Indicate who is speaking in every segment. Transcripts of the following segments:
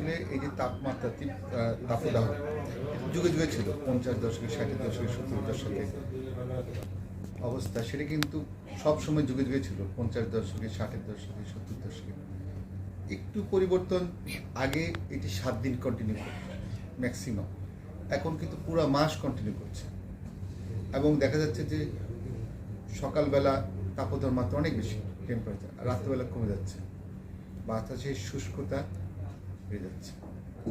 Speaker 1: আসলে এই যে তাপমাত্রা তীপ- তাপদাহ যুগে যুগে ছিল, পঞ্চাশ দশকে ষাটের দশকে, সত্তর দশকে অবস্থা, সেটা কিন্তু সব সময় যুগে যুগে ছিল, পঞ্চাশ দশকে ষাটের দশকে, সত্তর দশকে। একটু পরিবর্তন আগে এটি সাত দিন কন্টিনিউ করত ম্যাক্সিমাম এখন কিন্তু পুরো মাস কন্টিনিউ করছে। এবং দেখা যাচ্ছে যে সকালবেলা তাপদার মাত্রা অনেক বেশি টেম্পারেচার রাত্রেবেলা কমে যাচ্ছে। বাতাসের শুষ্কতা বেড়ে যাচ্ছে।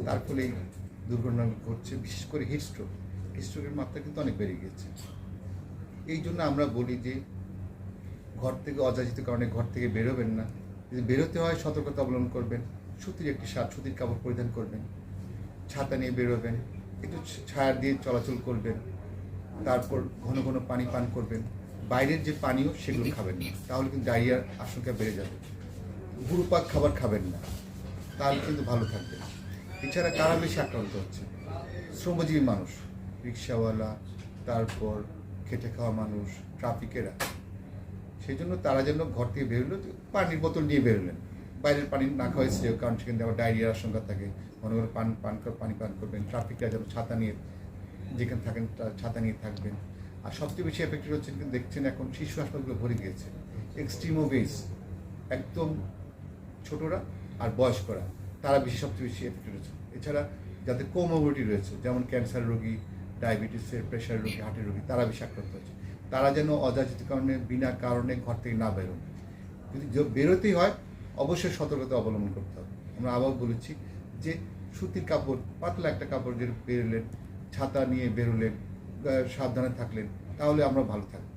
Speaker 1: তার ফলে এই দুর্ঘটনা ঘটছে, বিশেষ করে হিটস্ট্রোক হিটস্ট্রোকের মাত্রা কিন্তু অনেক বেড়ে গিয়েছে। এই জন্য আমরা বলি যে, ঘর থেকে অযাচিত কারণে ঘর থেকে বেরোবেন না। যদি বেরোতে হয়, সতর্কতা অবলম্বন করবেন। সুতির একটি শার্ট, সুতির কাপড় পরিধান করবেন। ছাতা নিয়ে বেরোবেন। একটু ছায়া দিয়ে চলাচল করবেন। তারপর ঘন ঘন পানি পান করবেন। বাইরের যে পানীয়, সেগুলো খাবেন না। তাহলে কিন্তু ডায়রিয়ার আশঙ্কা বেড়ে যাবে। গুরুপাক খাবার খাবেন না। তাহলে কিন্তু ভালো থাকবে। এছাড়া কারা বেশি আক্রান্ত হচ্ছে? শ্রমজীবী মানুষ, রিক্সাওয়ালা, তারপর খেটে খাওয়া মানুষ, ট্রাফিকেরা সেই জন্য তারা যেন ঘর থেকে বেরোলো পানির বোতল নিয়ে বেরোলেন বাইরের পানি না খাওয়া শ্রেয়, কারণ সেখানে আবার ডায়রিয়ার আশঙ্কা থাকে। মনে করে পান পান কর- পানি পান করবেন, ট্রাফিকরা যেন ছাতা নিয়ে, যেখানে থাকেন ছাতা নিয়ে থাকবেন। আর সবচেয়ে বেশি এফেক্টেড হচ্ছেন কিন্তু দেখছেন এখন শিশু হাসপাতালগুলো ভরে গিয়েছে। এক্সট্রিম ওবেস একদম ছোটরা আর বয়স্করা, তারা বেশি, সবচেয়ে বেশি এফেক্টেড হচ্ছে এছাড়া যাদের কোমোবিলিটি রয়েছে, যেমন ক্যান্সার রোগী ডায়াবেটিসের প্রেশার রোগী হার্টের রোগী, তারা বেশি আক্রান্ত হচ্ছে। তারা যেন অযাচিত কারণে, বিনা কারণে ঘর থেকে না বেরোন যদি বেরোতেই হয়, অবশ্যই সতর্কতা অবলম্বন করতে হবে। আমরা আবার বলেছি যে, সুতির কাপড়, পাতলা একটা কাপড় যে বেরোলেন, ছাতা নিয়ে বেরোলেন সাবধানে থাকলেন, তাহলে আমরা ভালো থাকব।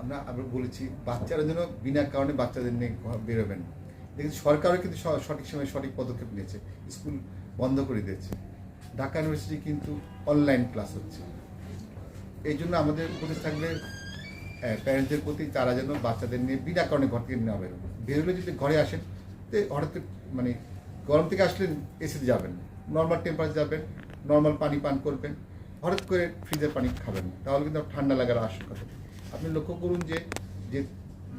Speaker 1: আমরা আমরা বলেছি, বাচ্চারা যেন বিনা কারণে বাচ্চাদের নিয়ে বেরোবেন না। দেখুন সরকারও কিন্তু সঠিক সময়ে সঠিক পদক্ষেপ নিয়েছে। স্কুল বন্ধ করে দিয়েছে। ঢাকা ইউনিভার্সিটি কিন্তু অনলাইন ক্লাস হচ্ছে। এই জন্য আমাদের উপদেশ থাকবে প্যারেন্টসদের প্রতি তারা যেন বাচ্চাদের নিয়ে বিনা কারণে ঘর থেকে না বেরোবে বেরোলে যদি ঘরে আসেন, তো হঠাৎ মানে গরম থেকে আসলে এসিতে যাবেন নর্মাল টেম্পারেচার যাবেন নর্মাল পানি পান করবেন, হঠাৎ করে ফ্রিজের পানি খাবেন তাহলে কিন্তু ঠান্ডা লাগার আশঙ্কা থাকে। আপনি লক্ষ্য করুন যে যে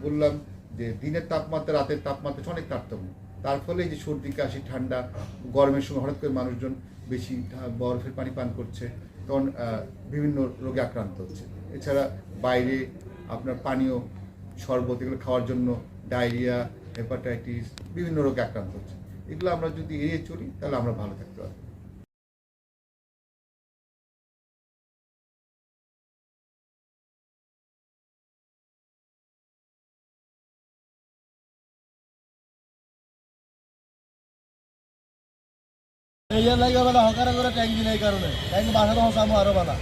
Speaker 1: বললাম যে দিনের তাপমাত্রা, রাতের তাপমাত্রা অনেক তারতম্য। তার ফলে যে সর্দি, কাশি, ঠান্ডা, গরমের সময় হঠাৎ করে মানুষজন বেশি বরফের পানি পান করছে, তখন বিভিন্ন রোগে আক্রান্ত হচ্ছে। এছাড়া বাইরে আপনার পানীয় শরবত, এগুলো খাওয়ার জন্য ডায়রিয়া, হেপাটাইটিস, বিভিন্ন রোগে আক্রান্ত হচ্ছে। এগুলো আমরা যদি এড়িয়ে চলি, তাহলে আমরা ভালো থাকতে পারব।
Speaker 2: ইয়ার লাগে বেলা হকারে করে ট্যাঙ্ক দিন এই কারণে ট্যাঙ্ক বাসাতে হসামো আরও বেলা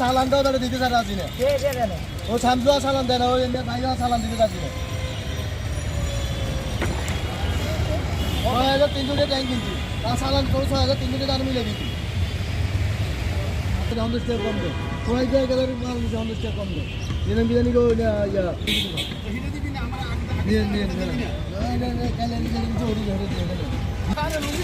Speaker 2: সালানটাও বেলা দিতে চাই রাজি না ও সামজুয়া সালান দেয় না ওই এমনি ভাইয়া সালান দিতে চাচ্ছি না ছয় হাজার তিনশো টাকা ট্যাঙ্ক কিনছি তার সালান করে ছয় হাজার তিনশো টাকা মিলে দিচ্ছি হন্ড্রেড টাকা কম দেয় ছয় টাকা মাল দিচ্ছে কম দেয় বিরিয়ানি বিরিয়ানি নিয়ে নিয়ে নিয়ে। দিয়ে। Cara, eu não me